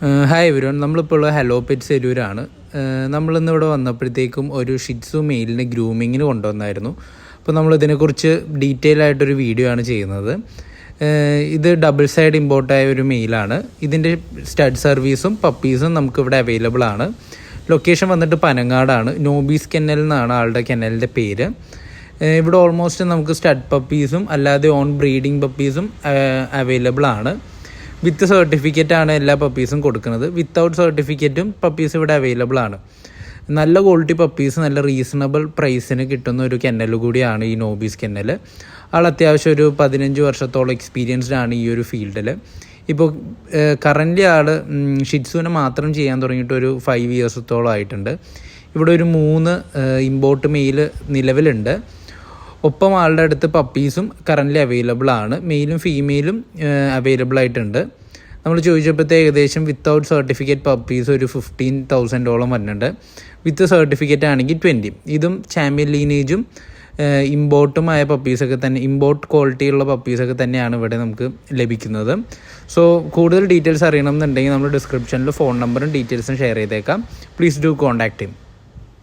Hi everyone നമ്മളിപ്പോൾ ഉള്ള hello pets എരൂരാണ് നമ്മളിന്ന് ഇവിടെ വന്നപ്പോഴത്തേക്കും ഒരു ഷിറ്റ്സു മെയിലിന് ഗ്രൂമിങ്ങിന് കൊണ്ടുവന്നായിരുന്നു. അപ്പോൾ നമ്മൾ ഇതിനെക്കുറിച്ച് ഡീറ്റെയിൽ ആയിട്ടൊരു വീഡിയോ ആണ് ചെയ്യുന്നത്. ഇത് ഡബിൾ സൈഡ് ഇമ്പോർട്ടായ ഒരു മെയിലാണ് ഇതിന്റെ സ്റ്റഡ് സർവീസും പപ്പീസും നമുക്കിവിടെ അവൈലബിൾ ആണ്. ലൊക്കേഷൻ വന്നിട്ട് പനങ്ങാടാണ്. നോബീസ് കെന്നൽ എന്നാണ് ആളുടെ കെന്നലിന്റെ പേര്. ഇവിടെ ഓൾമോസ്റ്റ് നമുക്ക് സ്റ്റഡ് പപ്പീസും അല്ലാതെ ഓൺ ബ്രീഡിംഗ് പപ്പീസും അവൈലബിൾ ആണ്. വിത്ത് ആണ് എല്ലാ പപ്പീസും കൊടുക്കുന്നത്. വിത്തൗട്ട് സർട്ടിഫിക്കറ്റും പപ്പീസ് ഇവിടെ അവൈലബിൾ ആണ്. നല്ല ക്വാളിറ്റി പപ്പീസ് നല്ല റീസണബിൾ പ്രൈസിന് കിട്ടുന്ന ഒരു കെന്നൽ കൂടിയാണ് ഈ നോബീസ് കെന്നൽ ആൾ അത്യാവശ്യം ഒരു പതിനഞ്ച് വർഷത്തോളം എക്സ്പീരിയൻസ്ഡ് ആണ് ഈ ഒരു ഫീൽഡിൽ ഇപ്പോൾ കറന്റ് ആൾ ഷിറ്റ്സുവിനെ മാത്രം ചെയ്യാൻ തുടങ്ങിയിട്ട് ഒരു ഫൈവ് ഇയേഴ്സത്തോളം ആയിട്ടുണ്ട്. ഇവിടെ ഒരു മൂന്ന് ഇമ്പോർട്ട് മെയിൽ നിലവിലുണ്ട്. ഒപ്പം ആളുടെ അടുത്ത് പപ്പീസും കറന്റ് അവൈലബിൾ ആണ്. മെയിലും ഫീമെയിലും അവൈലബിൾ ആയിട്ടുണ്ട്. നമ്മൾ ചോദിച്ചപ്പോഴത്തെ ഏകദേശം വിത്തൗട്ട് സർട്ടിഫിക്കറ്റ് പപ്പീസ് ഒരു ഫിഫ്റ്റീൻ തൗസൻഡോളം വരുന്നുണ്ട് വിത്ത് സർട്ടിഫിക്കറ്റ് ആണെങ്കിൽ ട്വന്റി ഇതും ചാമ്പ്യൻ ലീനേജും ഇമ്പോർട്ടുമായ പപ്പീസൊക്കെ തന്നെ ഇമ്പോർട്ട് ക്വാളിറ്റിയുള്ള പപ്പീസൊക്കെ തന്നെയാണ് ഇവിടെ നമുക്ക് ലഭിക്കുന്നത്. സോ കൂടുതൽ ഡീറ്റെയിൽസ് അറിയണം എന്നുണ്ടെങ്കിൽ നമ്മൾ ഡിസ്ക്രിപ്ഷനിൽ ഫോൺ നമ്പറും ഡീറ്റെയിൽസും ഷെയർ ചെയ്തേക്കാം. Please do contact him